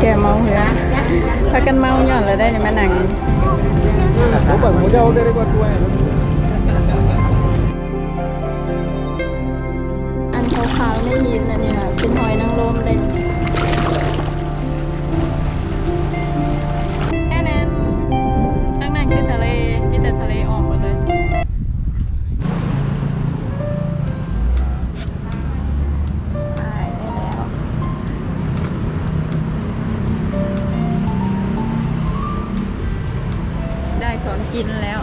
แกเมาเหือพากันเมาหย่อนแล้วได้เนี่ยมาหนัง Ủa bà mua đâu đây đây qua quê อันขาวๆในหินอันนี้ค่ะเป็นหอยนางรมเลยแค่นั้นข้างนั้นคือทะเล มีแต่ทะเลออมหมด กินแล้ว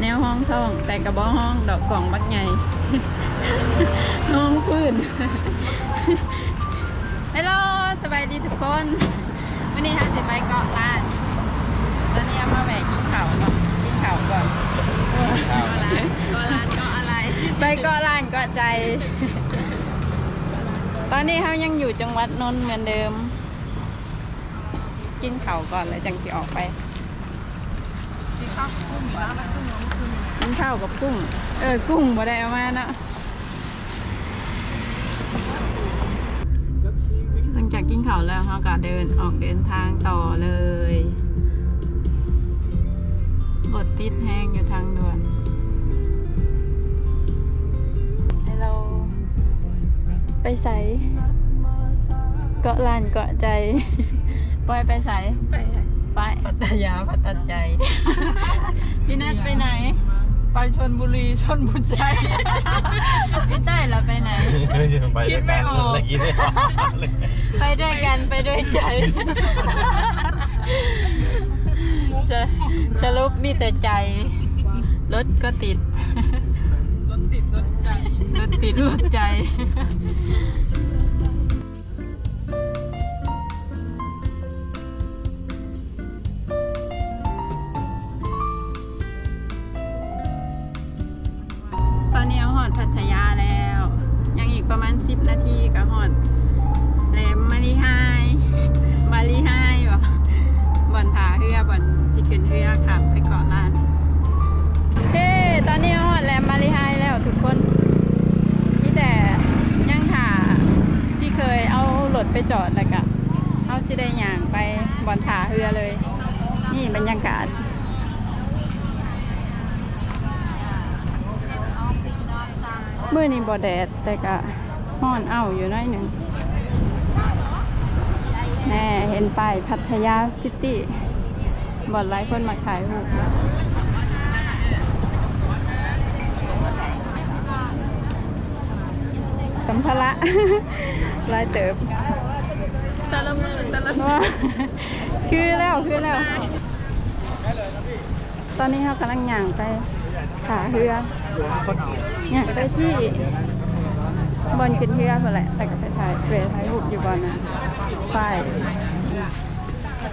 แนวห้องท่อง แต่กระบอกห้องดอกกล่องบักใหญ่ห้องพื้นฮัลโหลสบายดีทุกคน วันนี้ฮะจะไปเกาะล้าน ตอนนี้เอามาแหวกกินข้าวก่อนกินข้าวก่อนเกาะล้านเกาะล้านเกาะอะไร ไปเกาะล้านเกาะใจ ตอนนี้เขายังอยู่จังหวัดนนท์เหมือนเดิม กินเขาก่อนแล้วจังจะออกไปกินข้าวกับกุ้งกินข้าวกับกุ้ง เออ กุ้งบ่ได้เอามาเนาะหลังจากกินข้าวแล้วเขาก็เดินออกเดินทางต่อเลยรถติดแห้งอยู่ทางด่วนให้เราไปใส่เกาะลานเกาะใจ ปล่อยไปใส่ไปไปปัตตยาปัตตใจ พี่นัทไปไหน ไปชนบุรีชนบุรีพี่เต้ยเราไปไหน ไปด้วยกันแล้วกินไม่ออกเลยไปด้วยกันไปด้วยใจจะสรุปมีแต่ใจ รถก็ติด รถติดรถใจ รถติดรถใจ จอดแล้วก็เอาสิได้ย่างไปบ่อนถาเรือเลย นี่บรรยากาศเมื่อนี้บ่แดดแต่ก็ห้อนเอ้าอยู่น้อยหนึ่งแน่เห็นป้ายพัทยาซิตี้บ่อนหลายคนมาขายรูปสัมภาระหลายเติบ แต่ละมือแต่ละ ว่า คือแล้วคือแล้ว ตอนนี้เขากำลังย่างไปขาเรือย่างไปที่บอลขึ้นเรือเพื่อแหละ แต่ก็ไปถ่ายเวถ่ายรูปอยู่บอลนะไป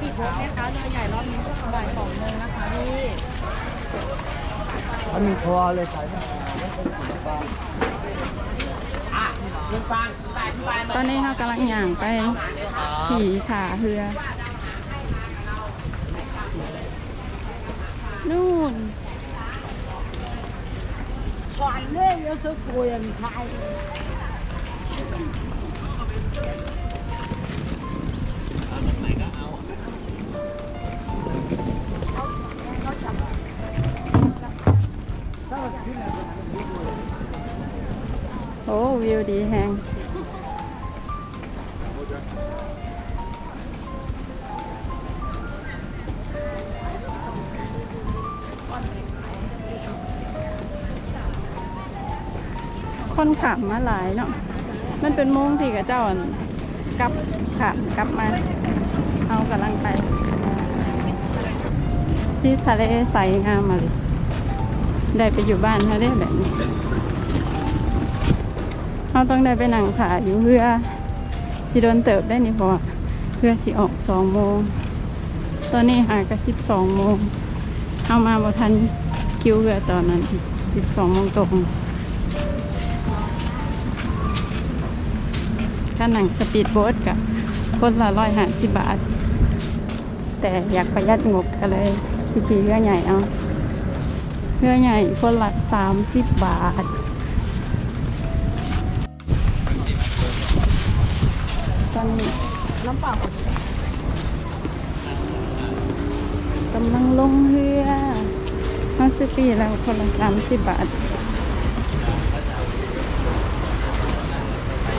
พี่โบ๊ทแม่ค้าเรือใหญ่รอบนี้ก็บ่ายสองโมงนะคะพี่มันมีคอเลยขาย ตอนนี้เรากำลังย่างไปขี่ขาเรือ นู่นขวานเน่ยยสุกุยังไทยเขาจับ โอ้วิวดีแฮงคนขับมาหลายเนาะ มันเป็นโมงที่กับเจ้าอั่นกลับขับกลับมา เอากำลังไปชีทะเลใสงามมาเลย ได้ไปอยู่บ้านเขาได้แบบนี้ เราต้องได้ไปนั่งขาอยู่เพื่อสิโดนเติบได้นี่เพอเพื่อสิออกสองโมงตอนนี้หากระสิบสองโมงเอามาบทันคิวเรือตอนนั้นสิบสองโมงตรงถ้าหนังสปีดโบ๊ทกับคนละร้อยห้าสิบบาท แต่อยากประหยัดงบก็เลยสิขี่เรือใหญ่เอาเรือใหญ่คนละสามสิบบาท น้ำเปล่ากำลังลงเรือมาสิปีแล้วคนละสามสิบบาท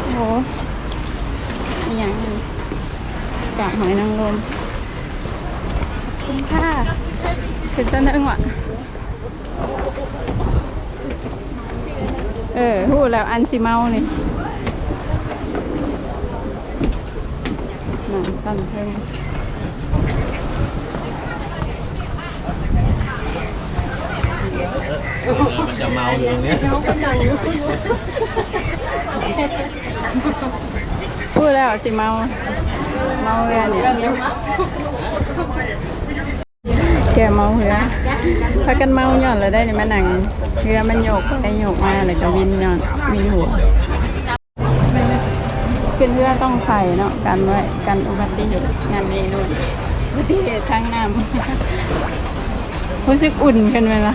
โอ้โหอีหยังกากหอยนางรมคุณค่ะเป็นจ้าหนึ่งวะเออหูแล้วอันสิเมานี่หนัง สั้นเพิ่มมันจะเมาอยู่ตรงนี้พูดแล้วสิเมา เมาเรือเนี่ยแกเมาเรือพากันเมาหย่อนแล้วได้เนี่ยมาหนังเรือมันโยกไปโยกมาเลยก็วินหย่อนวินหัว ขึ้นเรือต้องใส่เนาะกันไว้กันอุบัติเหตุงานนี้นู่นอุบัติเหตุทางน้ำรู้สึกอุ่นกันไหมล่ะ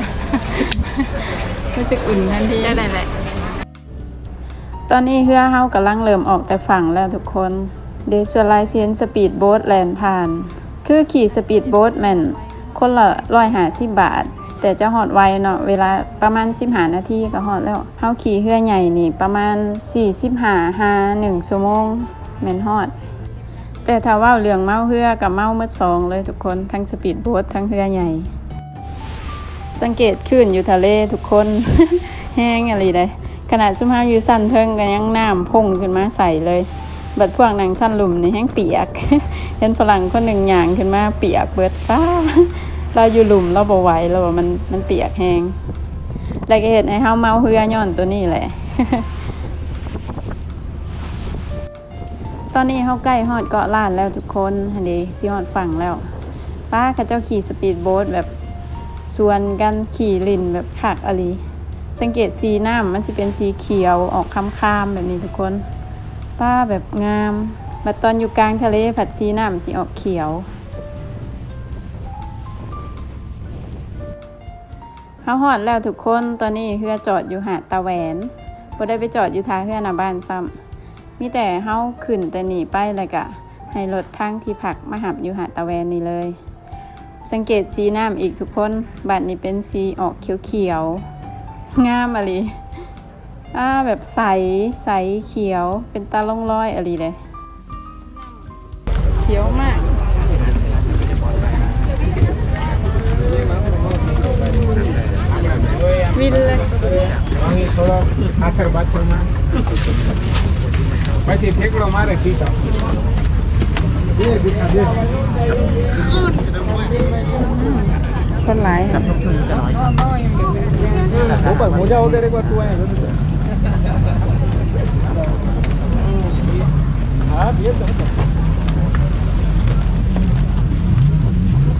รู้สึกอุ่นทันทีได้แหละตอนนี้เรือเฮากำลังเริ่มออกแต่ฝั่งแล้วทุกคนเดชวลายเซียนสปีดโบ๊ทแลนผ่าน คือขี่สปีดโบ๊ทแม่นคนละร้อยหาสิบบาท แต่จะหอดไวเนาะเวลาประมาณสิบหานาทีก็หอดแล้วเฮาขี่เรือใหญ่นี่ประมาณสี่สิบหาหาหนึ่งชั่วโมงแม่นฮอด แต่ถ้าว่าเรื่องเมาเรือกับเมาเมื่อสองเลยทุกคนทั้งสปีดโบ๊ททั้งเรือใหญ่ สังเกตขึ้นอยู่ทะเลทุกคนแห้งอะไรได้ขนาดซุมเฮาอยู่สั้นเทิงกันยังน้ำพุ่งขึ้นมาใส่เลย บัดพวกนางสั้นหลุมนี่แห้งเปียก เห็นฝรั่งคนหนึ่งหยางขึ้นมาเปียกเบิดป้า เราอยู่หลุมเราบ่ไหวเราว่ามันมันเปียกแห้งแล้วก็เห็นให้เฮาเมาเฮือย้อนตัวนี้แหละ ตอนนี้เฮาใกล้ฮอดเกาะล้านแล้วทุกคนหันเดสิฮอดฝั่งแล้วป้ากับเจ้าขี่สปีดโบ๊ทแบบส่วนกันขี่ลินแบบขักอะไรสังเกตสีน้ำมันจะเป็นสีเขียวออกค้ามๆแบบนี้ทุกคน ป้าแบบงาม บัดตอนอยู่กลางทะเลผัดสีน้ำสีออกเขียว เขาหอดแล้วทุกคนตอนนี้เรือจอดอยู่หาดตาแหวนบ่ได้ไปจอดอยู่ท่าเรือหน้าบ้านซ้ำมีแต่เฮาขึ้นแต่หนีไปเลยกะให้รถทั้งที่ผักมาหับอยู่หาดตาแวนนี่เลย สังเกตสีน้ำอีกทุกคนบัดนี้เป็นสีออกเขียวๆงามอะไรอ่าแบบใสใสเขียวเป็นตาล่องรอยอะไรเลยเขียวมาก วินเลย थोड़ा आकर बात करना बस ये फेंक लो हमारे सीता ये दिखा दे คนหลายค่ะ ऊपर मोजा वगैरह को तू है हाँ ये तो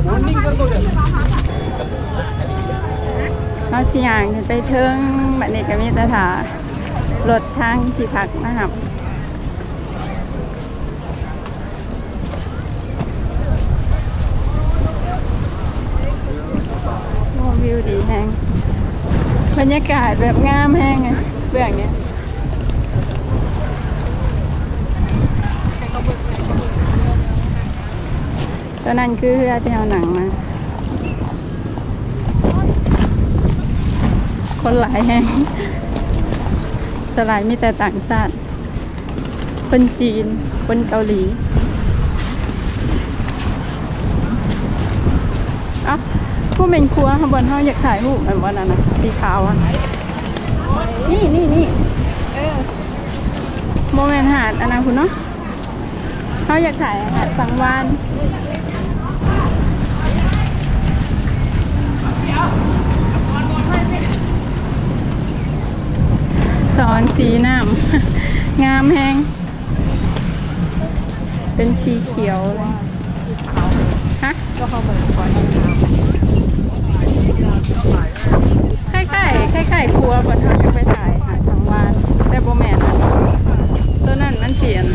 बॉन्डिंग कर दो जरा เขาสิย่างขึ้นไปเทิงบัดนี้ก็มีแตถา รถทางที่พักนะครับโอ้วิวดีแฮงบรรยากาศแบบงามแฮงไงเบื้องเนี้ยตอนนั้นคือเรือที่เอาหนังมา คนหลายแห่ง สลายมีแต่ต่างชาติคนจีนคนเกาหลีอ้าผู้เป็นครัวข้างบนเขาอยากถ่ายรูปเหมือนวันนั้นนะสีขาวอะ นี่นี่นี่โมเมนต์หาดอนนั้นคุณเนาะเขาอยากถ่ายหาดสังวาน สอนสีน้ำงามแฮงเป็นสีเขียวเลยฮะก็เขาเบิกก่อนคล้ายๆคล้ายๆครัวบนทางจะไปถ่ายหาสังวานแต่โบแมนนะตัวนั้นมันเสียน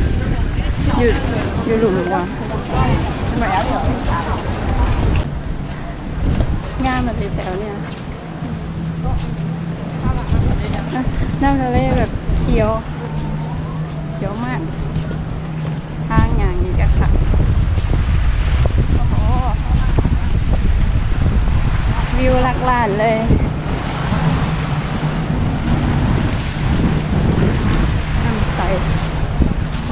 อยู่อยู่หลุมว่ะงามมาแถวเนี่ย น้ำทะเลแบบเขียวเขียวมากทางอย่างนี้ก็ค่ะโอ้โหวิวลักลานเลยน้ำใส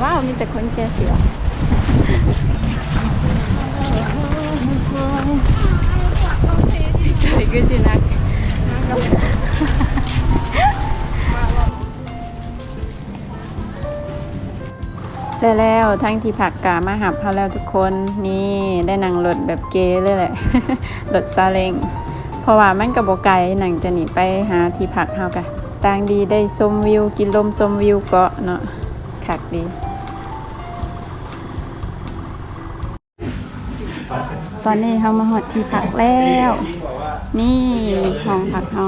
ว้าวมีแต่คนแก่เสียใส่ก็สินัก ได้แล้วทั้งที่ผักกามาหับเขาแล้วทุกคนนี่ได้นั่งรถแบบเกเลยแหละรถซาเล้งเพราะว่ามันกับบไกลหนังจะหนีไปหาที่พักเฮากะต่างดีได้ชมวิว กินลมชมวิวเกาะเนาะคักดี ตอนนี้เขามาหอดที่พักแล้ว นี่ห้องพักเขา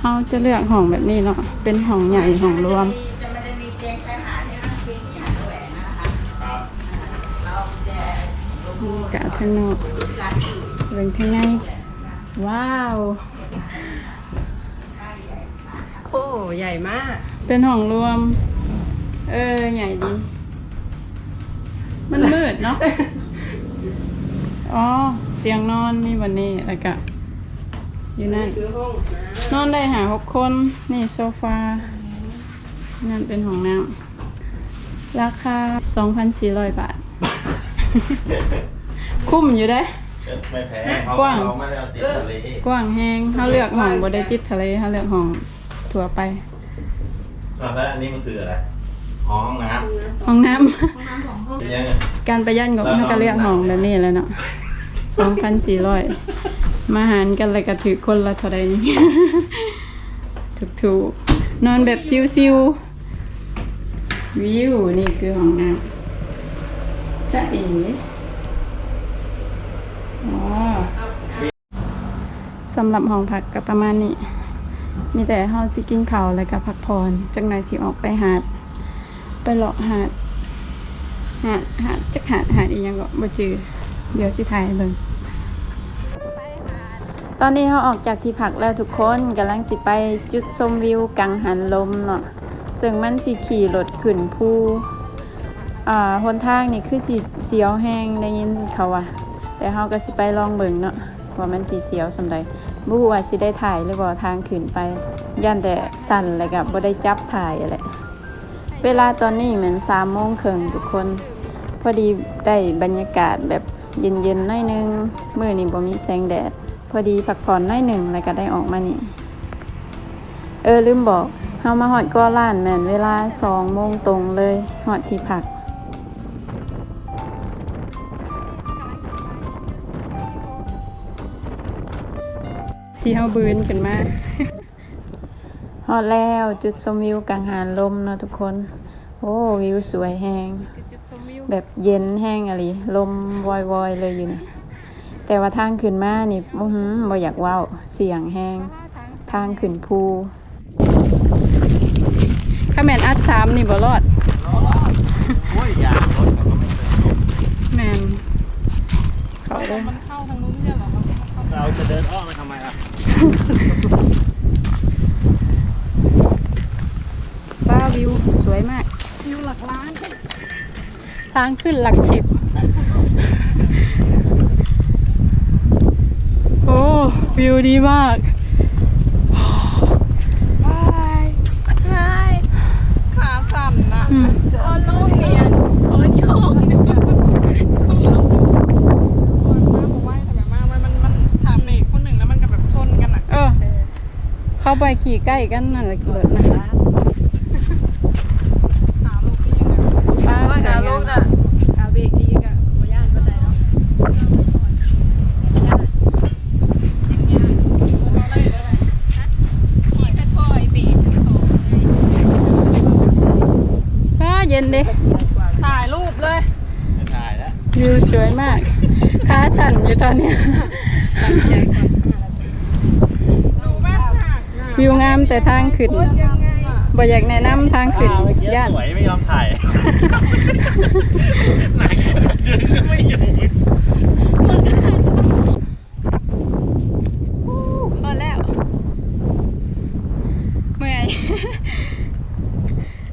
เขาจะเลือกห้องแบบนี้เนาะเป็นห้องใหญ่ห้องรวม กะทางนอกเรื่องข้างในว้าว โอ้ใหญ่มาก เป็นห้องรวม เออ ใหญ่ดี มันมืดเนาะอ๋อ เตียงนอนมีวันนี้แล้วก็อยู่นั่นนอนได้หาหกคน นี่โซฟา นั่นเป็นห้องน้ำราคา 2,400 บาท คุ้มอยู่เด้ ไม่แพ้กว้างเราไม่ได้เอาติดทะเลกว้างแหงเขาเลือกห้องบ่ได้ติดทะเลเขาเลือกห้องทั่วไป อะแล้วอันนี้มันคืออะไรห้องน้ห้องน้ำำเป็นยังไงการประหยัดงบเขาก็เลือกห้องแบบนี้แหล้วเนาะสองพันสี่ร้อยมาหารกันเลยก็ถือคนละเท่าใดนี่ ถูกถูกๆนอนแบบซิวๆวิวนี่คือห้องน้ำ จะเอ๋สำหรับห้องพักก็ประมาณนี้ มีแต่เฮาสิกินข้าวแล้วก็พักผ่อนจังไหนสิออกไปหาด ไปเลาะหาด หาดหาดจักหาดหาดอีหยังก็บ่จือเดี๋ยวสิถ่ายห้เบิ่งตอนนี้เราออกจากที่พักแล้วทุกคนกำลังสิไปจุดชมวิวกังหันลมเนาะซึ่งมันสิขี่รถขึ้นภู อ่าหนทางนี่คือสิเสียวแห้งได้ยินเขาว่าแต่เราก็สิไปลองเบิ่งเนาะว่ามันสิเสียวสำใดบ่ฮู้ว่าสิได้ถ่ายหรือบ่ทางขึ้นไป ย่านแต่สั่นแล้วก็บ่ได้จับถ่ายอะไรเวลาตอนนี้เหมือนสามโมงครึ่งทุกคน พอดีได้บรรยากาศแบบเย็นๆหน่อยหนึงมือนี่บ่มีแสงแดด พอดีพักผ่อนหน่อยหนึ่งแล้วก็ได้ออกมานี่เออลืมบอกเฮามาหอดก็ล้านแม่นเวลาสองโมงตรงเลยหอดที่พัก ที่เฮาบืนกันมาฮอดแล้วจุดชมวิวกังหารลมเนาะทุกคน โอ้วิวสวยแหงแบบเย็นแห้งอะไรลมวอย ๆ เลยอยู่นี่ แต่ว่าทางขึ้นมานี่อื้อหือบ่อยากเว้าเสียงแห้ง ทางขึ้นภูถ้าแม่นอัดสามนี่บ่รอดโอ้ยยางรถมันก็ไม่เติมแม่นเขาเลยมันเข้าทางนู้นเนี่ยเหรอมันเข้าเราจะเดินอ้อมไปทำไมอะ ว้าวิวสวยมาก วิวหลักล้าน ทางขึ้นหลักสิบโอ้ วิวดีมากบายบายขาสั่นนะอืมโอ้โลกเมียนโอ้ยโชค เข้าไปขี่ใกล้กันนั่นแหละเกิดนะขาลูกพี่เลยป้าว่าวขาลูกอะขาเบรกดีกับบ่ย่านบ่ได้เนาะขี่ค่อยๆเบรกจะโผล่เยป้าเย็นดิถ่ายรูปเลยถ่ายแล้ววิวสวยมากขาสั่นอยู่ตอนเนี้ย หนูบ้านหัก นะวิวงามแต่ทางขึ้นยังไงอะบ่อยากแนะนำทางขึ้นอ่าเมื่อกี้ย่านสวยไม่ยอมถ่ายหนักเดินไม่อยู่พอแล้ว เมื่อย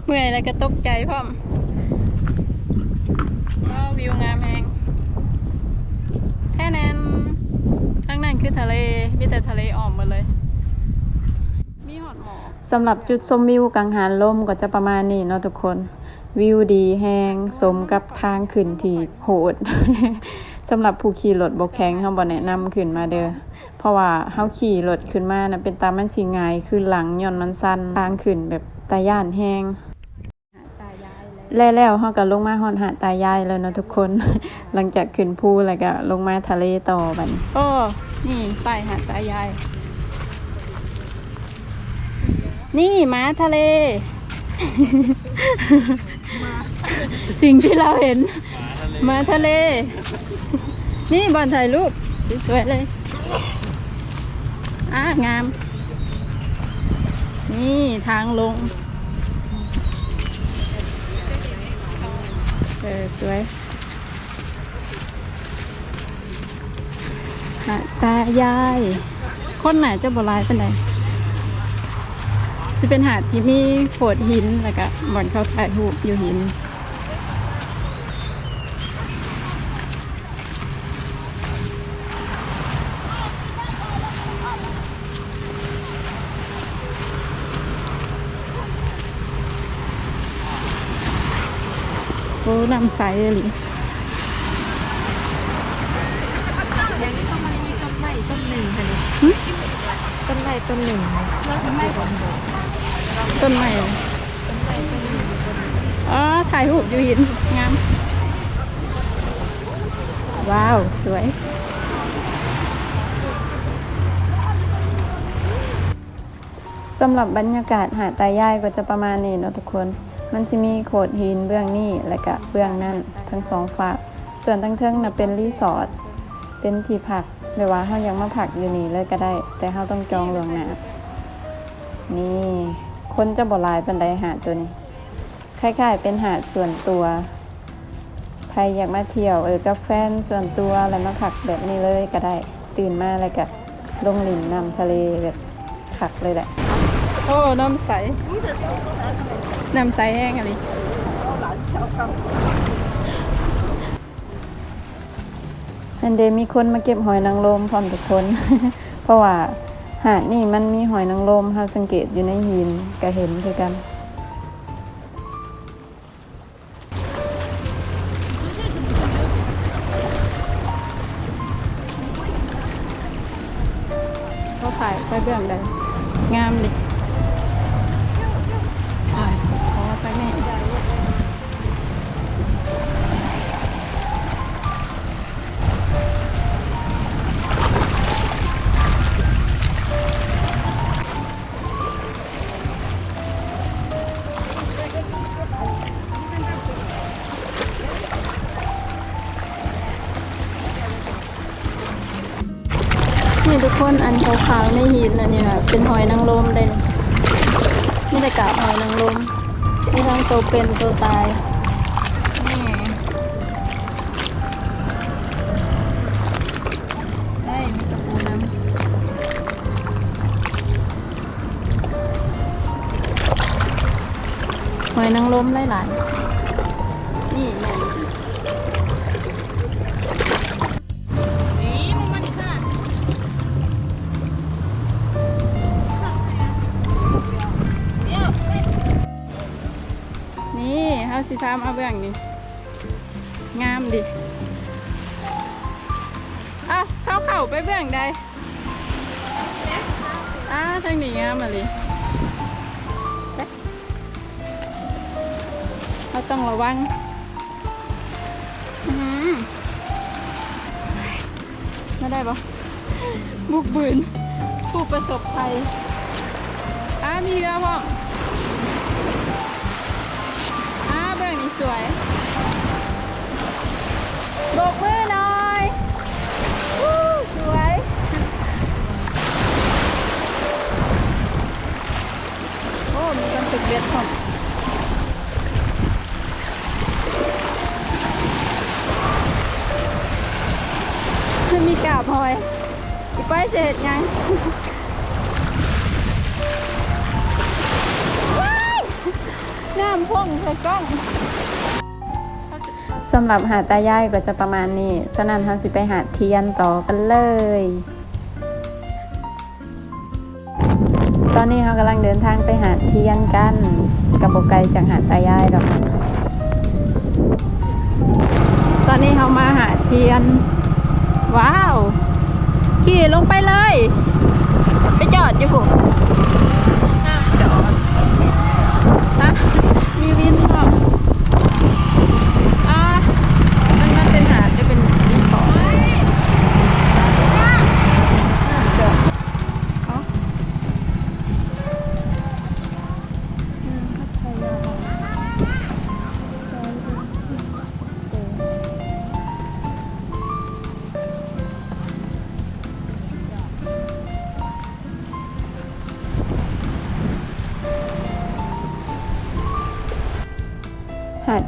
เมื่อยแล้วก็ตกใจพร้อมว้าววิวงามแหงแค่นั้นทั้งนั้นคือทะเล มีแต่ทะเลอ่อมหมดเลยมีหอดหมอก สำหรับจุดชมวิวกังหันลมก็จะประมาณนี้เนาะทุกคน วิวดีแฮงสมกับทางขึ้นที่โหดสำหรับผู้ขี่รถบ่แข็งเฮาบ่แนะนำขึ้นมาเด้อเพราะว่าเฮาขี่รถขึ้นมานะเป็นตามมันสิง่ายขึ้นหลังย้อนมันสั้นทางขึ้นแบบตาย่านแฮงแล้วแล้วเฮาก็ลงมาฮอดหาตายายแล้วเนาะทุกคน หลังจากขึ้นภูแล้วก็ลงมาทะเลต่อบัดนี้โอ้นี่ไปหาตายาย นี่ม้าทะเล สิ่งที่เราเห็นม้าทะเล นี่บอลถ่ายรูปสวยๆเลยอ่างาม นี่ทางลง เออ สวยหาดตายาย คนไหนจะบหลายเป็นได จะเป็นหาดที่มีโขดหินแล้วก็บ่อนเขาถ่ายรูปอยู่หินโอ้น้ำใสเลย อย่างนี้ก็มันมีต้นไม้ต้นหนึ่งค่ะหึต้นไม้ต้นหนึ่งแล้วต้นไม้ต้นหนึ่ง ต้นไม้อ๋อ ถ่ายรูปอยู่หิน งาม ว้าว สวย สำหรับบรรยากาศหาดตายายก็จะประมาณนี้เนาะทุกคน มันจะมีโขดหินเบื้องนี้และก็เบื้องนั่นทั้งสองฝาก ส่วนทั้งเทิงน่ะเป็นรีสอร์ท เป็นที่พักแบบว่าเขายังมาพักอยู่นี่เลยก็ได้ แต่เขาต้องจองล่วงหน้านี่ คนจะบ่หลายปันไดหาดตัวนี้คล้ายๆเป็นหาดส่วนตัวใครอยากมาเที่ยวเออกับแฟนส่วนตัวแล้วมาพักแบบนี้เลยก็ได้ตื่นมาแล้วก็ลงหลินน้ำทะเลแบบขักเลยแหละโอ้น้ำใสน้ำใสแห้งอะไรอันเดมีคนมาเก็บหอยนางรมพร้อมทุกคน เพราะว่า หาดนี่มันมีหอยนางรมเราสังเกตอยู่ในหินก็เห็นคือกัน คนอันขาวๆในหินอันนี้ค่ะเป็นหอยนางรมได้นี่นี่แต่กาบหอยนางรมมีทั้งตัวเป็นตัวตายนี่ได้มีตะปูน้ำหอยนางรมหลายๆ นี่เฮาสิพามาเบื้องนี่งามดิอะเข้าเข่าไปเบื้องใดอ่าทางนี้งามมาเลยเราต้องระวังไม่ได้ปะบุกบืนผู้ประสบภัยอ่ามีเรือพ่อ สวยๆบอกมือำหรับหาดตายายก็จะประมาณนี้ฉะนั้นเราสิไปหาดเทียนต่อกันเลย ตอนนี้เรากำลังเดินทางไปหาดเทียนกันกับบไกลจากหาดตายายดอกตอนนี้เรามาหาดเทียน ว้าว ขี่ลงไปเลย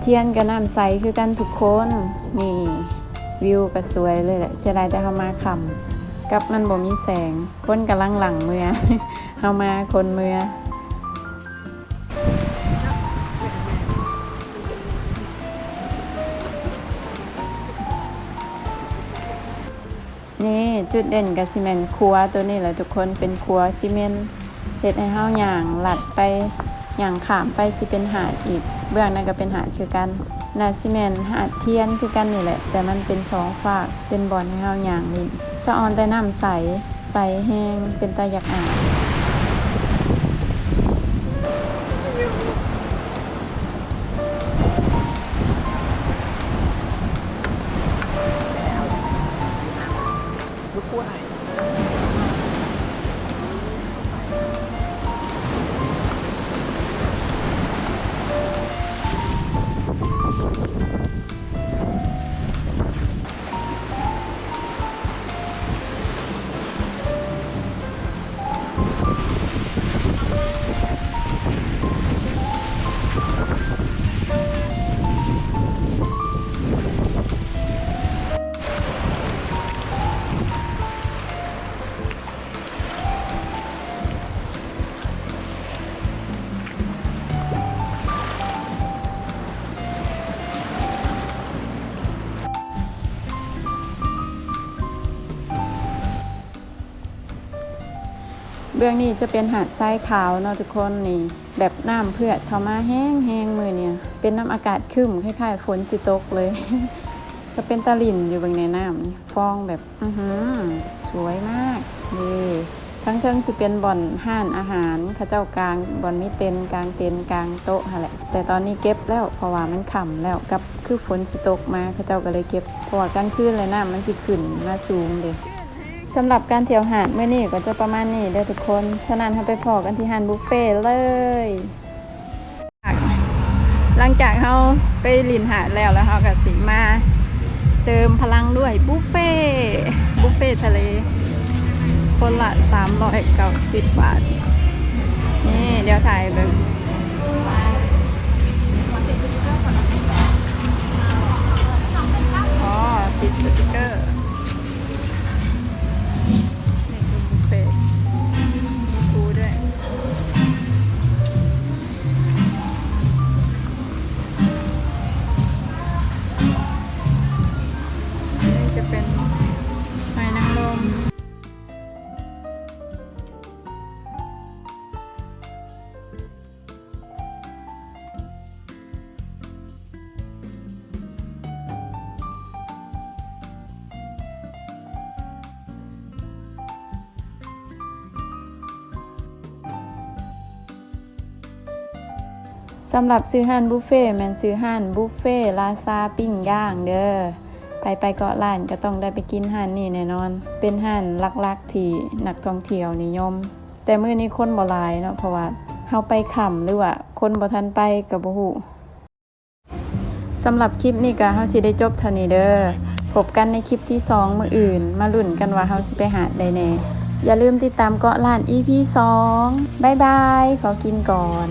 เทียนกับน้ำใสคือกันทุกคนนี่วิวก็สวยเลยแหละเสียดายแต่เขามาคำกับมันบ่มีแสงคนกำลังหลังเมือเฮามาคนเมือนี่จุดเด่นกับซีเมนต์ครัวตัวนี้แหละทุกคนเป็นครัวซีเมนต์เฮ็ดให้เฮาอย่างหลัดไปอย่างขามไปสิเป็นหาดอีก เบื้องนั้นก็เป็นหาดคือกันนาซิเมนหาดเทียนคือกันนี่แหละ แต่มันเป็นสองฝากเป็นบอลให้เฮาอย่างนี้สะออนแต่น้ำใส ใสแห้งเป็นตาอยากอ่าน เบื้องนี้จะเป็นหาดทรายขาวเนาะทุกคนนี่ แบบน้ำเพื่อเข้ามาแห้งแห้งมือเนี่ย เป็นน้ำอากาศครึ้มคล้ายๆฝนจิตกเลย จะเป็นตะลิ่นอยู่บางในน้ำนี่ฟองแบบอือหือสวยมากนี่ทั้งเทิงสิเป็นบ่อนห้านอาหารข้าเจ้ากลางบ่อนมีเต็นกลางเต็นกลางโต๊ะหั่นแหละแต่ตอนนี้เก็บแล้วเพราะว่ามันค่ำแล้วกับคือฝนสิตกมาข้าเจ้าก็เลยเก็บเพราะว่ากลางคืนเลยน้ำมันสิขึ้นมาสูงเด้ สำหรับการเที่ยวหาดเมื่อนี้ก็จะประมาณนี้เด้อทุกคน ฉะนั้นเราไปพอกันที่หานบุฟเฟ่เลย หลังจากเราไปลินหาดแล้วแล้วเราก็สิมา เติมพลังด้วยบุฟเฟ่บุฟเฟ่ทะเล คนละ390บาท นี่เดี๋ยวถ่ายเบิ่ง สำหรับซื้อห่านบุฟเฟ่แมนซื้อห่านบุฟเฟ่ลาซาปิ้งย่างเด้อไปไปเกาะล้านก็ต้องได้ไปกินห่านนี่แน่นอน เป็นห่านลักๆที่นักท่องเที่ยวนิยม แต่มื้อนี้คนบ่หลายเนาะเพราะว่าเฮาไปค่ำหรือว่าคนบ่ทันไปก็บ่ฮู้สำหรับคลิปนี้ก็เฮาสิได้จบเท่านี้เด้อพบกันในคลิปที่ 2 มื้ออื่น มาลุ้นกันว่าเฮาสิไปหาดใดแน่อย่าลืมติดตามเกาะล้าน EP 2บ๊ายบาย ขอกินก่อน